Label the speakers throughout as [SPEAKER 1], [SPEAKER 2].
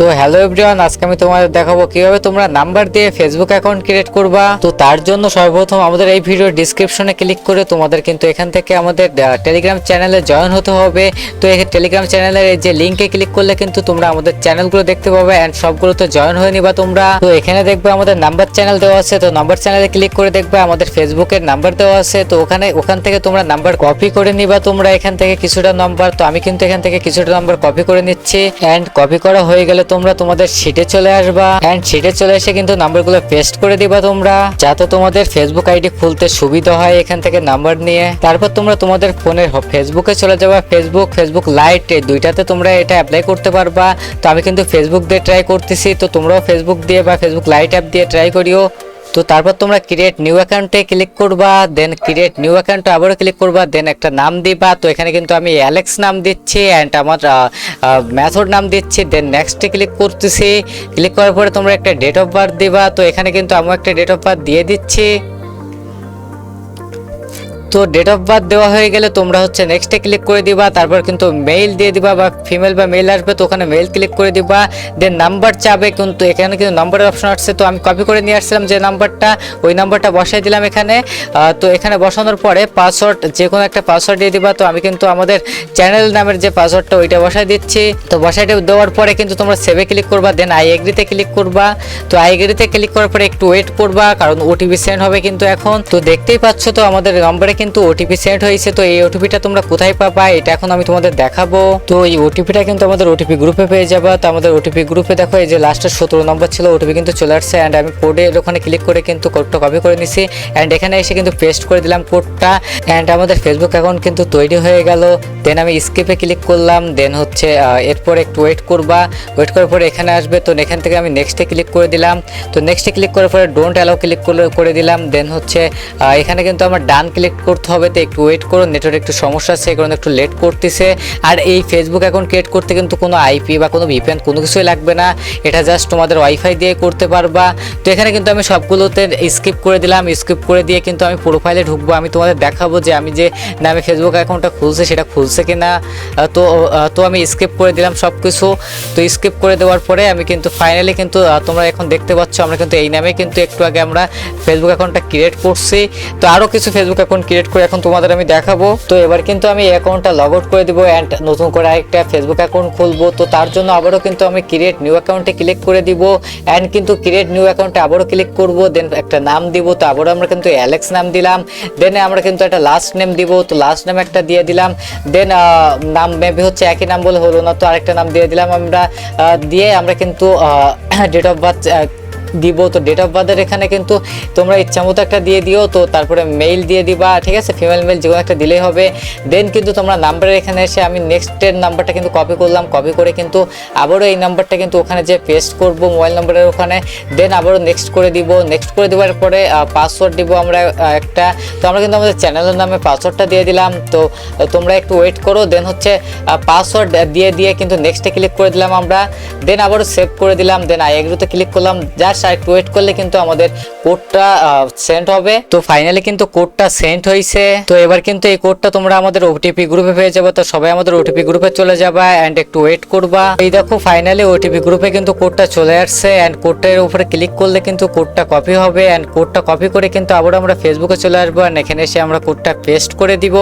[SPEAKER 1] তো hello everyone আজকে আমি তোমাদের দেখাবো কীভাবে তোমরা নাম্বার দিয়ে ফেসবুক অ্যাকাউন্ট ক্রিয়েট করবা। তো তার জন্য সর্বপ্রথম আমাদের এই ভিডিও ডিসক্রিপশনে ক্লিক করে তোমাদের কিন্তু এখান থেকে আমাদের টেলিগ্রাম চ্যানেলে জয়েন হতে হবে। তো এই টেলিগ্রাম চ্যানেলের এই যে লিঙ্কে ক্লিক করলে কিন্তু তোমরা আমাদের চ্যানেলগুলো দেখতে পাবে অ্যান্ড সবগুলোতে জয়েন হয়ে নিবা তোমরা। তো এখানে দেখবে আমাদের নাম্বার চ্যানেল দেওয়া আছে, তো নাম্বার চ্যানেলে ক্লিক করে দেখবে আমাদের ফেসবুকের নাম্বার দেওয়া আছে। তো ওখানে, ওখান থেকে তোমরা নাম্বার কপি করে নিবা তোমরা এখান থেকে কিছুটা নাম্বার তো আমি কিন্তু এখান থেকে কিছুটা নাম্বার কপি করে নিচ্ছি। অ্যান্ড কপি করা হয়ে গেলে তোমরা তোমাদের সিটে চলে আসবা। অ্যান্ড শিটে চলে এসে কিন্তু নাম্বারগুলো পেস্ট করে দিবা তোমরা, যাতে তোমাদের ফেসবুক আইডি খুলতে সুবিধা হয় এখান থেকে নাম্বার নিয়ে। তারপর তোমরা তোমাদের ফোনের ফেসবুকে চলে যাবা। ফেসবুক ফেসবুক লাইট দুইটাতে তোমরা এটা অ্যাপ্লাই করতে পারবা। তো আমি কিন্তু ফেসবুক দিয়ে ট্রাই করতেছি। তো তোমরাও ফেসবুক দিয়ে বা ফেসবুক লাইট অ্যাপ দিয়ে ট্রাই করিও। তো তারপর তোমরা ক্রিয়েট নিউ অ্যাকাউন্টে ক্লিক করবা দেন ক্রিয়েট নিউ অ্যাকাউন্টে আবারও ক্লিক করবা দেন একটা নাম দিবা। তো এখানে কিন্তু আমি অ্যালেক্স নাম দিচ্ছি অ্যান্ড আমার ম্যাথড নাম দিচ্ছি। দেন নেক্সটে ক্লিক করতেছি। ক্লিক করার পরে তোমরা একটা ডেট অফ বার্থ দিবা। তো এখানে কিন্তু আমি একটা ডেট অফ বার্থ দিয়ে দিচ্ছি। তো ডেট অফ বার্থ দেওয়া হয়ে গেলে তোমরা হচ্ছে নেক্সটে ক্লিক করে দিবা, তারপর কিন্তু মেইল দিয়ে দিবা বা ফিমেল বা মেল আসবে তো ওখানে মেইল ক্লিক করে দিবা দেন নাম্বার চাবে কিন্তু এখানে কিন্তু নাম্বারের অপশন আসছে, তো আমি কপি করে নিয়ে আসছিলাম যে নাম্বারটা ওই নাম্বারটা বসাই দিলাম এখানে। তো এখানে বসানোর পরে পাসওয়ার্ড যে কোনো একটা পাসওয়ার্ড দিয়ে দিবা, তো আমি কিন্তু আমাদের চ্যানেল নামের যে পাসওয়ার্ডটা ওইটা বসাই দিচ্ছি। তো বসাই দেওয়ার পরে কিন্তু তোমরা সেভে ক্লিক করবা দেন আই এগ্রিতে ক্লিক করবা। তো আই এগ্রিতে ক্লিক করার পরে একটু ওয়েট করবা, কারণ ওটিপি সেন্ড হবে কিন্তু এখন। তো দেখতেই পাচ্ছ তো আমাদের নম্বরে কিন্তু ওটিপি সেন্ড হয়েছে, তো এই ওটিপিটা তোমরা কোথায় পাবা? এটা এখন আমি তোমাদের দেখাবো। তো এই ওটিপিটা কিন্তু আমাদের ওটিপি গ্রুপে পেয়ে যাবা। তো আমাদের ওটিপি গ্রুপে দেখো, এই যে লাস্টের সতেরো নম্বর ছিল ওটিপি কিন্তু চলে আসছে। অ্যান্ড আমি কোডের ওখানে ক্লিক করে কিন্তু কোডটা কপি করে নিছি। অ্যান্ড এখানে এসে কিন্তু পেস্ট করে দিলাম কোডটা অ্যান্ড আমাদের ফেসবুক অ্যাকাউন্ট কিন্তু তৈরি হয়ে গেল। দেন আমি স্কিপে ক্লিক করলাম। দেন হচ্ছে এরপর একটু ওয়েট করবা। ওয়েট করার পরে এখানে আসবে। তো এখান থেকে আমি নেক্সটে ক্লিক করে দিলাম। তো নেক্সটে ক্লিক করার পরে ডোন্ট অ্যালাউ ক্লিক করে দিলাম। দেন হচ্ছে এখানে কিন্তু আমার ডান ক্লিক করতে হবে, তো একটু ওয়েট করো নেটওয়ার্ক একটু সমস্যা আছে কারণে একটু লেট করতেছে। আর এই ফেসবুক অ্যাকাউন্ট ক্রিয়েট করতে কিন্তু কোনো আইপি বা কোনো ভিপিএন কোনো কিছুই লাগবে না। এটা জাস্ট তোমাদের ওয়াইফাই দিয়ে করতে পারবা। তো এখানে কিন্তু আমি সবগুলোতে স্কিপ করে দিলাম স্কিপ করে দিয়ে কিন্তু আমি প্রোফাইলে ঢুকবো। আমি তোমাদের দেখাবো যে আমি যে নামে ফেসবুক অ্যাকাউন্টটা খুলছে, সেটা খুলছে কি না তো তো আমি স্কিপ করে দিলাম সব কিছু তো স্কিপ করে দেওয়ার পরে আমি কিন্তু ফাইনালি কিন্তু তোমরা এখন দেখতে পাচ্ছ, আমরা কিন্তু এই নামে কিন্তু একটু আগে আমরা ফেসবুক অ্যাকাউন্টটা ক্রিয়েট করছি। তো আরও কিছু ফেসবুক অ্যাকাউন্ট করে এখন তোমাদের আমি দেখাবো। তো এবার কিন্তু আমি অ্যাকাউন্টটা লগ আউট করে দিব অ্যান্ড নতুন করে আরেকটা ফেসবুক অ্যাকাউন্ট খুলবো। তো তার জন্য আবারও কিন্তু আমি ক্রিয়েট নিউ অ্যাকাউন্টে ক্লিক করে দিব অ্যান্ড কিন্তু ক্রিয়েট নিউ অ্যাকাউন্টে আবারও ক্লিক করব। দেন একটা নাম দিব, তো আবারও আমরা কিন্তু অ্যালেক্স নাম দিলাম। দেন আমরা কিন্তু একটা লাস্ট নেম দিব, তো লাস্ট নেম একটা দিয়ে দিলাম। দেন নাম মেবি হচ্ছে একই নাম বলে হলো না, তো আরেকটা নাম দিয়ে দিলাম আমরা। দিয়ে আমরা কিন্তু ডেট অফ বার্থ দিব। তো ডেট অফ বার্থের এখানে কিন্তু তোমরা ইচ্ছা মতো একটা দিয়ে দিও। তো তারপরে মেইল দিয়ে দিবা, ঠিক আছে? ফিমেল মেল যে কোনো একটা দিলেই হবে। দেন কিন্তু তোমরা নাম্বারের এখানে এসে আমি নেক্সটের নাম্বারটা কিন্তু কপি করলাম। কপি করে কিন্তু আবারও এই নাম্বারটা কিন্তু ওখানে যে পেস্ট করব মোবাইল নাম্বারের ওখানে। দেন আবারও নেক্সট করে দিব। নেক্সট করে দেওয়ার পরে পাসওয়ার্ড দিব আমরা একটা। তো আমরা কিন্তু আমাদের চ্যানেলের নামে পাসওয়ার্ডটা দিয়ে দিলাম। তো তোমরা একটু ওয়েট করো। দেন হচ্ছে পাসওয়ার্ড দিয়ে দিয়ে কিন্তু নেক্সটে ক্লিক করে দিলাম আমরা। দেন আবারও সেভ করে দিলাম। দেন আই এগ্রোতে ক্লিক করলাম। জাস্ট আর একটু ওয়েট করলে কিন্তু আমাদের কোডটা সেন্ড হবে। তো ফাইনালি কিন্তু কোডটা সেন্ড হয়েছে তো এবার কিন্তু এই কোডটা তোমরা আমাদের ওটিপি গ্রুপে পেয়ে যাবে। তো সবাই আমাদের ওটিপি গ্রুপে চলে যাবা অ্যান্ড একটু ওয়েট করবা। এই দেখো ফাইনালি ওটিপি গ্রুপে কিন্তু কোডটা চলে আসছে অ্যান্ড কোডটার উপরে ক্লিক করলে কিন্তু কোডটা কপি হবে অ্যান্ড কোডটা কপি করে কিন্তু আবার আমরা ফেসবুকে চলে আসব অ্যান্ড এখানে এসে আমরা কোডটা পেস্ট করে দিব।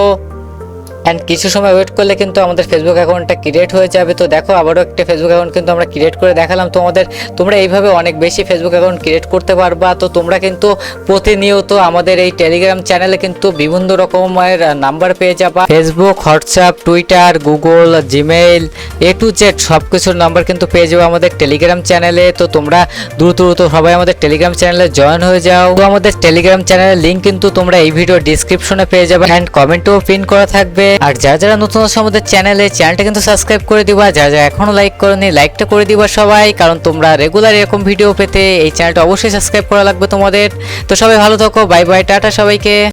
[SPEAKER 1] অ্যান্ড কিছু সময় ওয়েট করলে কিন্তু আমাদের ফেসবুক অ্যাকাউন্টটা ক্রিয়েট হয়ে যাবে। তো দেখো, আবারও একটা ফেসবুক অ্যাকাউন্ট কিন্তু আমরা ক্রিয়েট করে দেখালাম। তোমাদের, তোমরা এইভাবে অনেক বেশি ফেসবুক অ্যাকাউন্ট ক্রিয়েট করতে পারবা। তো তোমরা কিন্তু প্রতিনিয়ত আমাদের এই টেলিগ্রাম চ্যানেলে কিন্তু বিভিন্ন রকমের নাম্বার পেয়ে যাবা। Facebook WhatsApp Twitter Google Gmail A to Z সব কিছুর নাম্বার কিন্তু পেয়ে যাব আমাদের টেলিগ্রাম চ্যানেলে তো তোমরা দ্রুত দ্রুত সবাই আমাদের টেলিগ্রাম চ্যানেলে জয়েন হয়ে যাও। তো আমাদের টেলিগ্রাম চ্যানেলের লিঙ্ক কিন্তু তোমরা এই ভিডিও ডিসক্রিপশনে পেয়ে যাবে। অ্যান্ড কমেন্টও পিন করা থাকবে। আর যারা যারা নতুন আছে আমাদের চ্যানেলে, চ্যানেলটা কিন্তু সাবস্ক্রাইব করে দিবা। যারা যারা এখনও লাইক করনি লাইকটা করে দিবা সবাই, কারণ তোমরা রেগুলার এরকম ভিডিও পেতে এই চ্যানেলটা অবশ্যই সাবস্ক্রাইব করা লাগবে তোমাদের। তো সবাই ভালো থাকো বাই বাই টাটা সবাইকে।